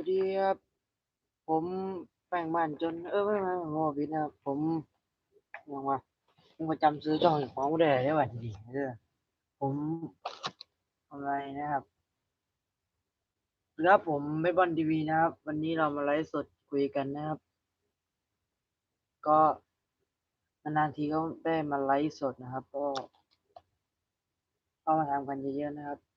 วัสดีครับ ผมแป้งบ้านจน เออไม่ไม่โง่ผิดนะครับ ผมยังว่าผมก็จำซื้อจ้องของไม่ได้ได้วันดีเด้อผมทำอะไรนะครับครับผมไม่บอลทีวีนะครับ วันนี้เรามาไลฟ์สดคุยกันนะครับ ก็นานๆทีก็ได้มาไลฟ์สดนะครับ ก็เข้ามาทำกันเยอะๆนะครับ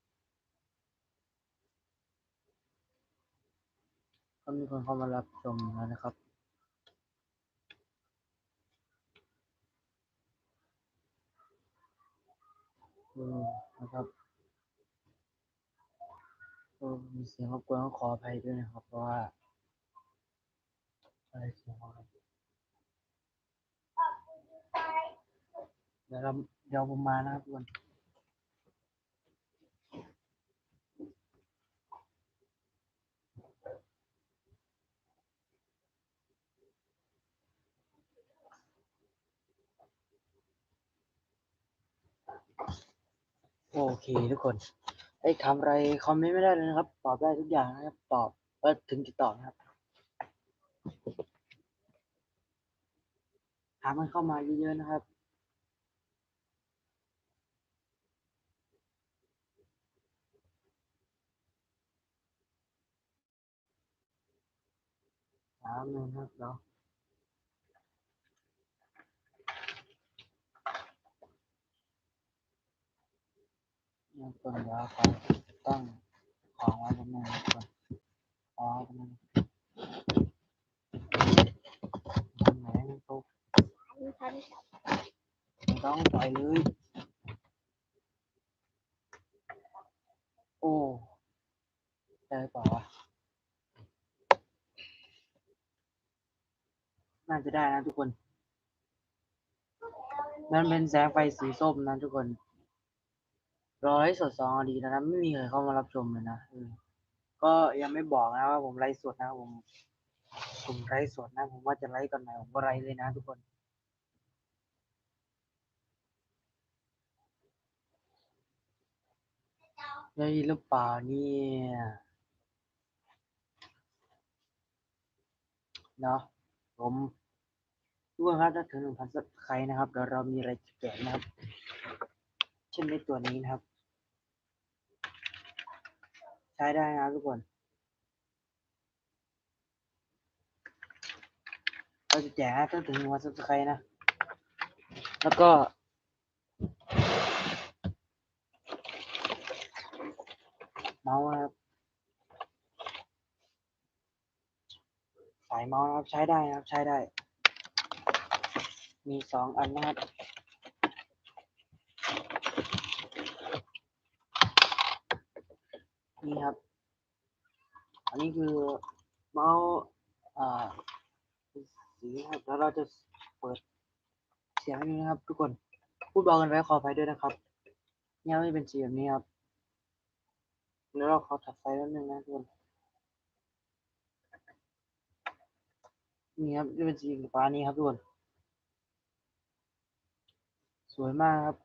มีคนเข้ามารับชมแล้วนะครับอืมนะครับมีเสียงรบกวนก็ขออภัยด้วยนะครับ เพราะว่าอะไรเสียงอะไรเดี๋ยวเราเดี๋ยวผมมานะครับทุกคน โอเคทุกคนไอ้ทำอะไรคอมเมนต์ไม่ได้เลยนะครับ ตอบได้ทุกอย่างนะครับ ตอบก็ถึงจะตอบนะครับถามมันเข้ามาเยอะๆนะครับถามเลยนะครับเนาะ เนี่ยก่อนเดี๋ยวขอตั้งของไว้ตรงนี้ก่อนอ๋อตรงนี้ตรงไหนไม่ตกไม่ต้องปล่อยเลยโอ้ได้เปล่าวะน่าจะได้นะทุกคนมันเป็นแสงไฟสีส้มนะทุกคน รอไลฟ์สดสองนาทีแล้วนะไม่มีใครเข้ามารับชมเลยนะก็ยังไม่บอกนะว่าผมไลฟ์สดนะผมผมไลฟ์สดนะ ผมว่าจะไลฟ์ตอนไหนผมก็ไลฟ์เลยนะ ทุกคน ได้ยินหรือเปล่าเนี่ยเนาะผมทุกคนครับถ้าถึงหนึ่งพันสับใครนะครับเดี๋ยวเรามีอะไรแจกนะครับ เช่นในตัวนี้นะครับ ช้ได้นะทุกคนเราจะแจกถ้าถึงหนึ่งพันสับใครนะ แล้วก็ เมาส์ครับสายเมาส์นะครับใช้ได้นะครับใช้ได้ มีสองอันนะครับ นี่ครับ อันนี้คือเมาส์อ่าสีครับแล้วเราจะเปิดเสียงให้ดูนะครับ ทุกคน พูดเบากันไว้ขออภัยด้วยนะครับเนี่ยไม่เป็นสีแบบนี้ครับ แล้วเราขอถัดไฟแป๊บนึงนะทุกคนนี่ครับจะเป็นสีฟ้านี้ครับทุกคน สวยมากครับ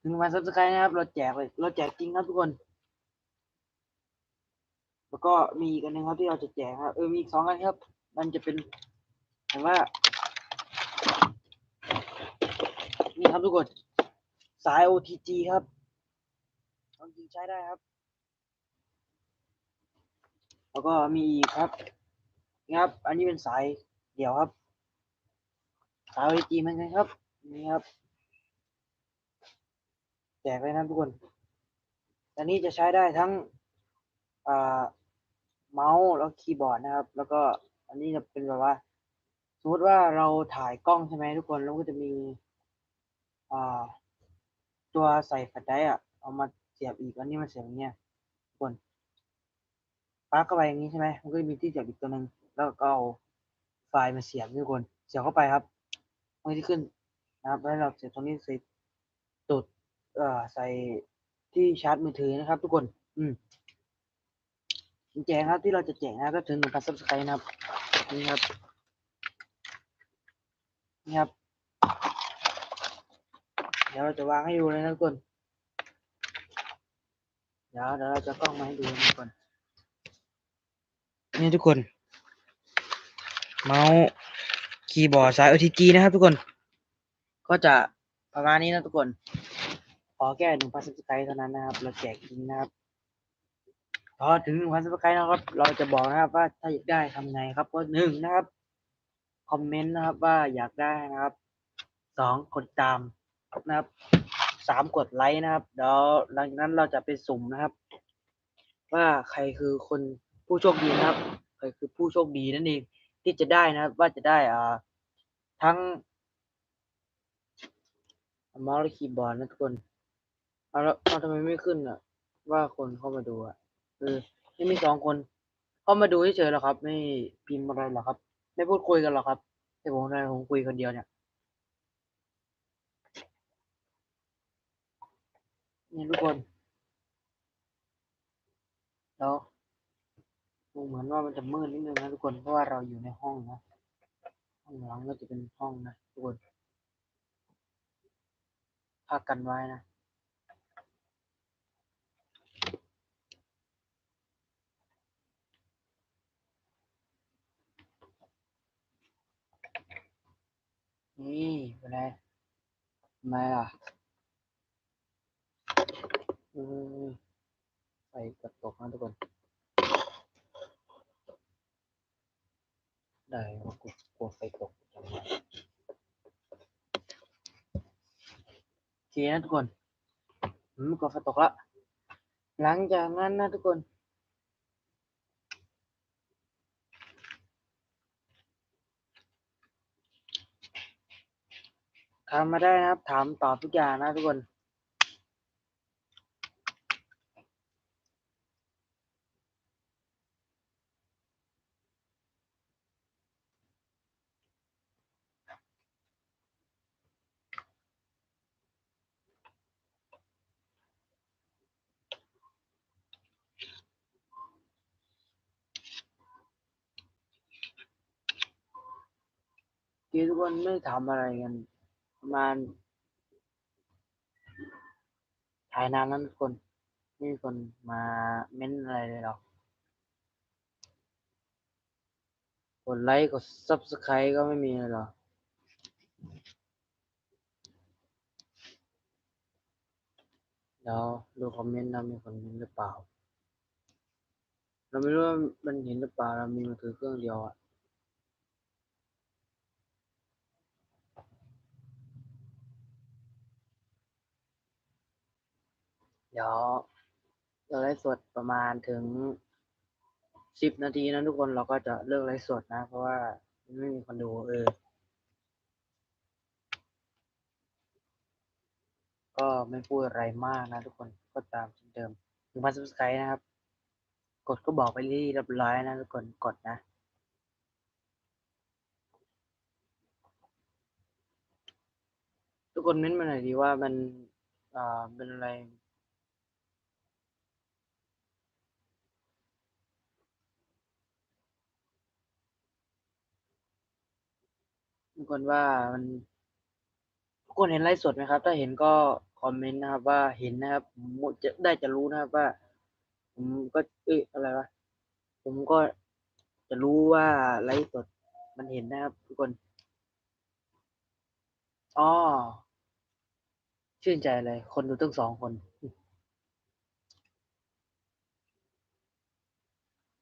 ถึงมาซับสไครต์นะครับ เราแจกเลย เราแจกจริงครับทุกคน แล้วก็มีอีกอันหนึงครับที่เราจะแจกครับ เออ มีอีกสองอันครับ มันจะเป็นแต่ว่า นี่ครับทุกคน สาย OTG ครับเอาจริงใช้ได้ครับ แล้วก็มีอีกครับนี่ครับ อันนี้เป็นสายเดี่ยวครับ สาย OTG เหมือนกันครับ นี่ครับ แจกเลยนะทุกคนอันนี้จะใช้ได้ทั้งเมาส์แล้วคีย์บอร์ดนะครับ แล้วก็อันนี้จะเป็นแบบว่าสมมติว่าเราถ่ายกล้องใช่ไหมทุกคนแล้วก็จะมีตัวใส่แฟลชไดร์อะเอามาเสียบอีกอันนี้มันเสียบอย่างเงี้ยทุกคนปลั๊กเข้าไปอย่างนี้ใช่ไหมมันก็จะมีที่เสียบอีกตัวหนึ่งแล้วก็เอาไฟล์มาเสียบทุกคนเสียบเข้าไปครับมันจะขึ้นนะครับแล้วเราเสียบตรงนี้ใส่ตุด เอ่อใส่ที่ชาร์จมือถือนะครับ ทุกคน อืมแจกครับที่เราจะแจกนะก็ถึงหนึ่งพันซับสไครต์นะครับนี่ครับนี่ครับ เดี๋ยวเราจะวางให้ดูเลยนะทุกคน เดี๋ยวเดี๋ยวเราจะกล้องมาให้ดูนะทุกคนนี่ทุกคน เมาส์คีย์บอร์ดสาย OTG นะครับทุกคน ก็จะประมาณนี้นะทุกคน อแค่หนึ่งพันซับสไครต์เท่านั้นนะครับ เราแจกจริงนะครับ พอถึงหนึ่งพันซับสไครต์นะครับ เราจะบอกนะครับว่าถ้าอยากได้ทำไงครับ ก็หนึ่งนะครับ คอมเมนต์นะครับว่าอยากได้นะครับ สองกดตามนะครับ สามกดไลค์นะครับ เดี๋ยวหลังจากนั้นเราจะไปสุ่มนะครับ ว่าใครคือคนผู้โชคดีนะครับ ใครคือผู้โชคดีนั่นเองที่จะได้นะครับ ว่าจะได้อ่าทั้งมาส์และคีย์บอร์ดนะทุกคน เอาแล้วเอาทำไมไม่ขึ้นอะ ว่าคนเข้ามาดูอะเออไม่มีสองคน เข้ามาดูเฉยๆหรอครับ ไม่พิมพ์อะไรหรอครับ ไม่พูดคุยกันหรอครับ แต่ผมทำไมผมคุยคนเดียวเนี่ยนี่ทุกคนแล้วดูเหมือนว่ามันจะมืดนิดนึงนะทุกคนเพราะว่าเราอยู่ในห้องนะห้องหลังก็จะเป็นห้องนะทุกคนพากันไว้นะ นี่เป็นไงทำไมล่ะเออไฟกระตกนะทุกคน ได้ว่ากลัวไฟตกจังเลยโอเคนะทุกคนอืมกลัวไฟตกละหลังจากนั้นนะทุกคน ถามมาได้นะครับ ถามตอบทุกอย่างนะทุกคนที่ทุกคนไม่ทำอะไรกัน ประมาณถ่ายนานแล้วทุกคนไม่มีคนมาเม้นอะไรเลยหรอกกดไลค์กด subscribe ก็ไม่มีเลยหรอเดี๋ยวดูคอมเมนต์นะมีคนเห็นหรือเปล่า เราไม่รู้ว่ามันเห็นหรือเปล่าเรามีมือถือเครื่องเดียวอะ ดี๋ยวเราไลฟ์สดประมาณถึงสิบนาทีนะทุกคนเราก็จะเลิกไลฟ์สดนะ เพราะว่าไม่มีคนดูเออ ก็ไม่พูดอะไรมากนะทุกคนก็ตามเช่นเดิมถึงพันซับสไครต์นะครับ กดก็บอกไปที่เรียบร้อยนะทุกคนกดนะทุกคนเม้นมาหน่อยดีว่ามันอ่าเป็นอะไร ทุกคนว่ามันทุกคนเห็นไลฟ์สดไหมครับ ถ้าเห็นก็คอมเมนต์นะครับ ว่าเห็นนะครับผมจะได้จะรู้นะครับว่า ผมก็เอ้ยอะไรวะผมก็จะรู้ว่าไลฟ์สดมันเห็นนะครับ ทุกคนอ๋อชื่นใจเลย คนดูตั้งสองคน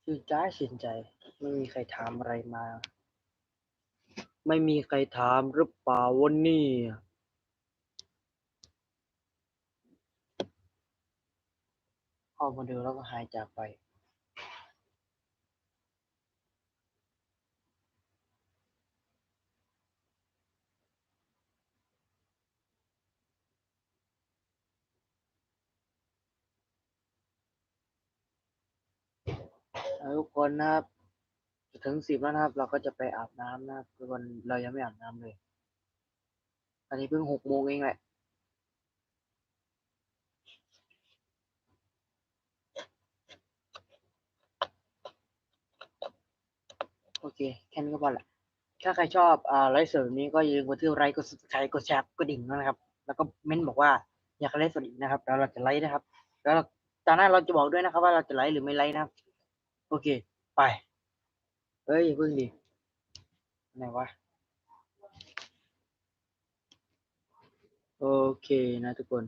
ชื่นใจชื่นใจ ไม่มีใครถามอะไรมา ไม่มีใครถามหรือเปล่าวันนี้เข้ามาดูแล้วก็หายจากไปแล้วทุกคนนะครับจะ ถึงสิบแล้วนะครับ เราก็จะไปอาบน้ำนะครับทุกคนเรายังไม่อาบน้ำเลยตอนนี้เพิ่งหกโมงเองแหละโอเค แค่นี้ก็พอละ ถ้าใครชอบอ่าไลฟ์สดแบบนี้ก็อย่าลืมกดที่ไลค์กด subscribe กดแชร์กดดิ่งด้นะครับ แล้วก็เม้นบอกว่าอยากไลฟ์สดอีกนะครับ แล้วเราจะไลฟ์นะครับ แล้วตอนหน้าเราจะบอกด้วยนะครับ ว่าเราจะไลฟ์หรือไม่ไลฟ์นะครับ โอเค ไป เฮ้ยพึ่งดิไหนวะ โอเคนะทุกคน